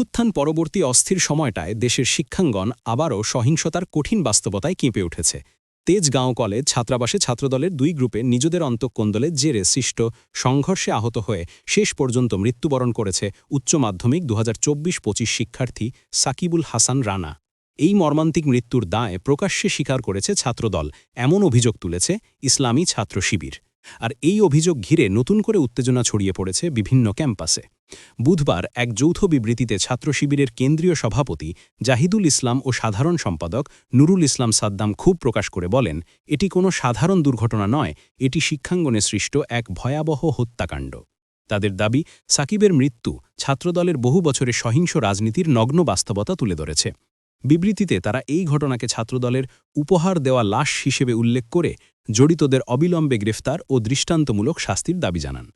অভ্যুত্থান পরবর্তী অস্থির সময়টায় দেশের শিক্ষাঙ্গন আবারও সহিংসতার কঠিন বাস্তবতায় কেঁপে উঠেছে। তেজগাঁও কলেজ ছাত্রাবাসে ছাত্রদলের দুই গ্রুপে নিজেদের অন্তঃকোন্দলের জেরে সৃষ্ট সংঘর্ষে আহত হয়ে শেষ পর্যন্ত মৃত্যুবরণ করেছে উচ্চ মাধ্যমিক দু হাজার শিক্ষার্থী সাকিবুল হাসান রানা। এই মর্মান্তিক মৃত্যুর দায় প্রকাশ্যে স্বীকার করেছে ছাত্রদল, এমন অভিযোগ তুলেছে ইসলামী ছাত্র শিবির। আর এই অভিযোগ ঘিরে নতুন করে উত্তেজনা ছড়িয়ে পড়েছে বিভিন্ন ক্যাম্পাসে। বুধবার এক যৌথ বিবৃতিতে ছাত্র শিবিরের কেন্দ্রীয় সভাপতি জাহিদুল ইসলাম ও সাধারণ সম্পাদক নুরুল ইসলাম সাদ্দাম খুব প্রকাশ করে বলেন, এটি কোনো সাধারণ দুর্ঘটনা নয়, এটি শিক্ষাঙ্গনে সৃষ্ট এক ভয়াবহ হত্যাকাণ্ড। তাদের দাবি, সাকিবের মৃত্যু ছাত্রদলের বহু বছরের সহিংস রাজনীতির নগ্ন বাস্তবতা তুলে ধরেছে। বিবৃতিতে তারা এই ঘটনাকে ছাত্রদলের উপহার দেওয়া লাশ হিসেবে উল্লেখ করে জড়িতদের অবিলম্বে গ্রেফতার ও দৃষ্টান্তমূলক শাস্তির দাবি জানান।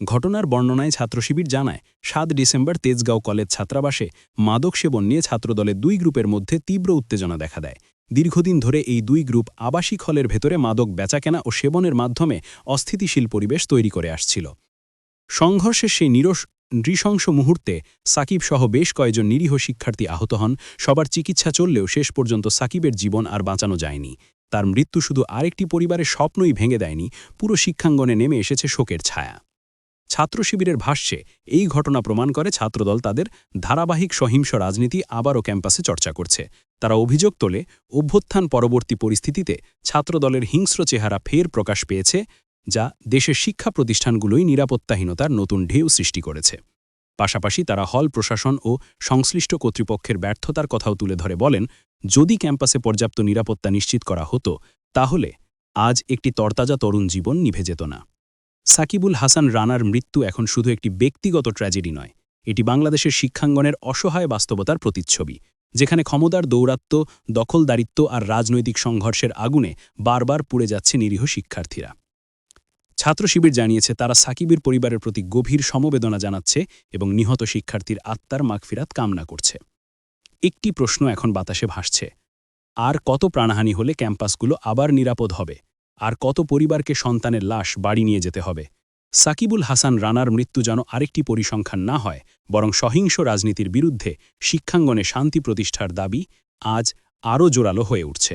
ঘটনার বর্ণনায় ছাত্রশিবির জানায়, সাত ডিসেম্বর তেজগাঁও কলেজ ছাত্রাবাসে মাদক সেবন নিয়ে ছাত্রদলের দুই গ্রুপের মধ্যে তীব্র উত্তেজনা দেখা দেয়। দীর্ঘদিন ধরে এই দুই গ্রুপ আবাসিক হলের ভেতরে মাদক বেচাকেনা ও সেবনের মাধ্যমে অস্থিতিশীল পরিবেশ তৈরি করে আসছিল। সংঘর্ষের সেই নিরস, নৃশংস মুহূর্তে সাকিব সহ বেশ কয়েকজন নিরীহ শিক্ষার্থী আহত হন। সবার চিকিৎসা চললেও শেষ পর্যন্ত সাকিবের জীবন আর বাঁচানো যায়নি। তার মৃত্যু শুধু আরেকটি পরিবারের স্বপ্নই ভেঙে দেয়নি, পুরো শিক্ষাঙ্গনে নেমে এসেছে শোকের ছায়া। ছাত্র শিবিরের ভাষ্যে, এই ঘটনা প্রমাণ করে ছাত্রদল তাদের ধারাবাহিক সহিংস রাজনীতি আবারও ক্যাম্পাসে চর্চা করছে। তারা অভিযোগ তোলে, অভ্যুত্থান পরবর্তী পরিস্থিতিতে ছাত্রদলের হিংস্র চেহারা ফের প্রকাশ পেয়েছে, যা দেশের শিক্ষা প্রতিষ্ঠানগুলোই নিরাপত্তাহীনতার নতুন ঢেউ সৃষ্টি করেছে। পাশাপাশি তারা হল প্রশাসন ও সংশ্লিষ্ট কর্তৃপক্ষের ব্যর্থতার কথাও তুলে ধরে বলেন, যদি ক্যাম্পাসে পর্যাপ্ত নিরাপত্তা নিশ্চিত করা হতো, তাহলে আজ একটি তরতাজা তরুণ জীবন নিভে যেত না। সাকিবুল হাসান রানার মৃত্যু এখন শুধু একটি ব্যক্তিগত ট্র্যাজেডি নয়, এটি বাংলাদেশের শিক্ষাঙ্গনের অসহায় বাস্তবতার প্রতিচ্ছবি, যেখানে ক্ষমতার দৌরাত্ম, দখলদারিত্ব আর রাজনৈতিক সংঘর্ষের আগুনে বারবার পুড়ে যাচ্ছে নিরীহ শিক্ষার্থীরা। ছাত্র শিবির জানিয়েছে, তারা সাকিবের পরিবারের প্রতি গভীর সমবেদনা জানাচ্ছে এবং নিহত শিক্ষার্থীর আত্মার মাগফিরাত কামনা করছে। একটি প্রশ্ন এখন বাতাসে ভাসছে। আর কত প্রাণহানি হলে ক্যাম্পাসগুলো আবার নিরাপদ হবে? আর কত পরিবারকে সন্তানের লাশ বাড়ি নিয়ে যেতে হবে? সাকিবুল হাসান রানার মৃত্যু যেন আরেকটি পরিসংখ্যান না হয়, বরং সহিংস রাজনীতির বিরুদ্ধে শিক্ষাঙ্গনে শান্তি প্রতিষ্ঠার দাবি আজ আরও জোরালো হয়ে উঠছে।